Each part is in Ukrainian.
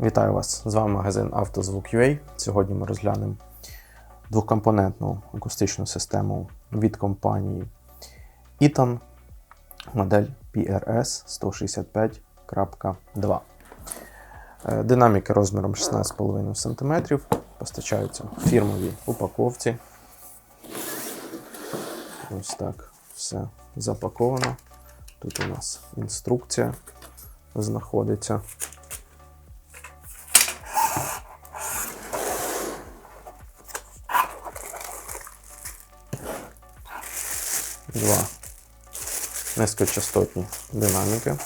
Вітаю вас! З вами магазин «Автозвук.UA». Сьогодні ми розглянемо двохкомпонентну акустичну систему від компанії Eaton, модель PRS 165.2. Е, Динаміки розміром 16,5 см постачаються в фірмовій упаковці. Ось так все запаковано. Тут у нас інструкція знаходиться. Два низькочастотні динаміки.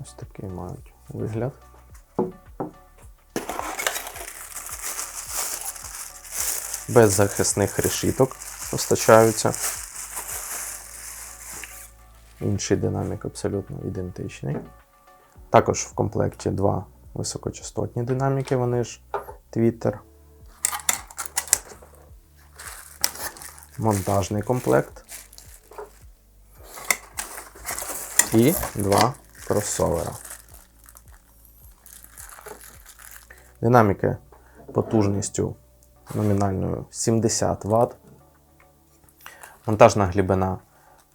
Ось такий мають вигляд. Без захисних решіток постачаються. Інший динамік абсолютно ідентичний. Також в комплекті два високочастотні динаміки, вони ж Twitter. Монтажний комплект. І два кросовера. Динаміки потужністю номінальною 70 Вт. Монтажна глибина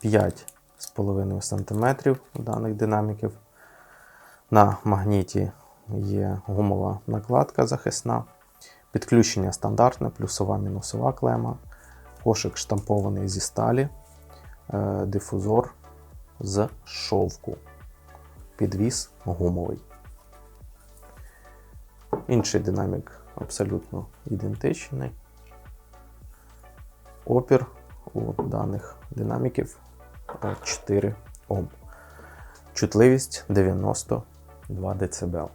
5,5 см у даних динаміків. На магніті є гумова накладка захисна. Підключення стандартне, плюсова мінусова клема. Кошик штампований зі сталі, е, дифузор з шовку. Підвіс гумовий. Інший динамік абсолютно ідентичний. Опір у даних динаміків е, 4 Ом. Чутливість 92 дБ.